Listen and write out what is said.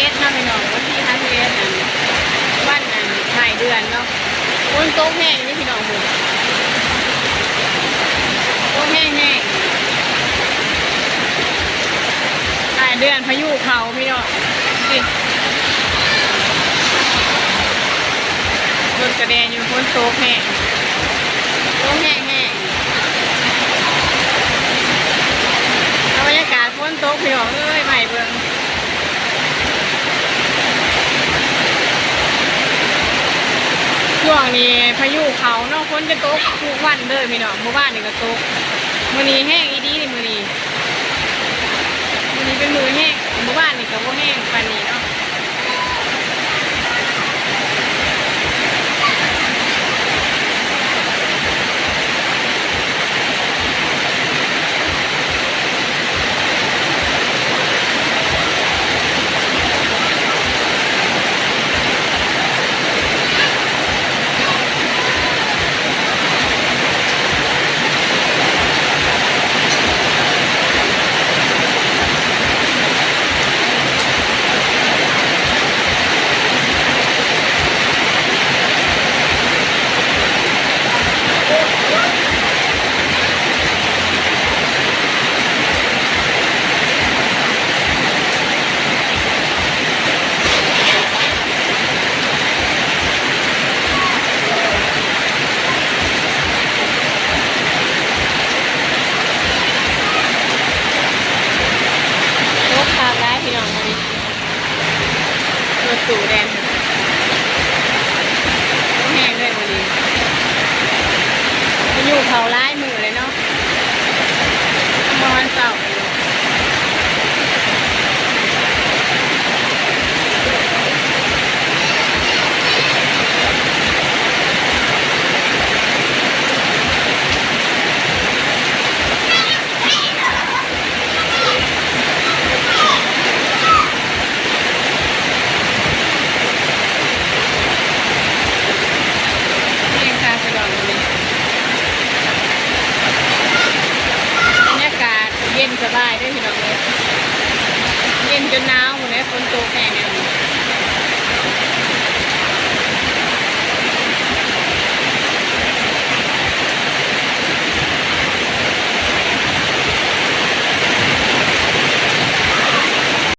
เอสเนาะพี่น้องวันที่ห้าสิบเอสอันวันอันถ่ายเดือนเนาะฝนตกแห้งนี่พี่น้องผมตกแห้งแห้งถ่ายเดือนพายุเขาพี่น้องสิรถกระแดนอยู่ฝนตกแห้งตกแห้งแห้ง เอาบรรยากาศฝนตกพี่น้องเอ้ยใหม่เบิ่ง ช่วงนี้พายุเขาเนาะฝนจะตกทุกวันเลยพี่น้องเมื่อวานนี่ก็ตกวันนี้แห้งอีดีนี่มื้อนี้มื้อนี้เป็นมื้อแห้งเมื่อวานนี่ก็บ่แห้งปานนี้เนาะตกทางร้ายพี่น้องมื้อนี้รถตู่แดนตกแห้งเลยมื้อนี้พายุเขาร้ายมือเลยเนาะมอนเสาร์อยู่ เพียงคาสะดอนเลยบรรยากาศเย็นสบายด้วยพี่น้องเลยเย็นจนหนาวหมดเล ยฝนตกแห้งเนี่ย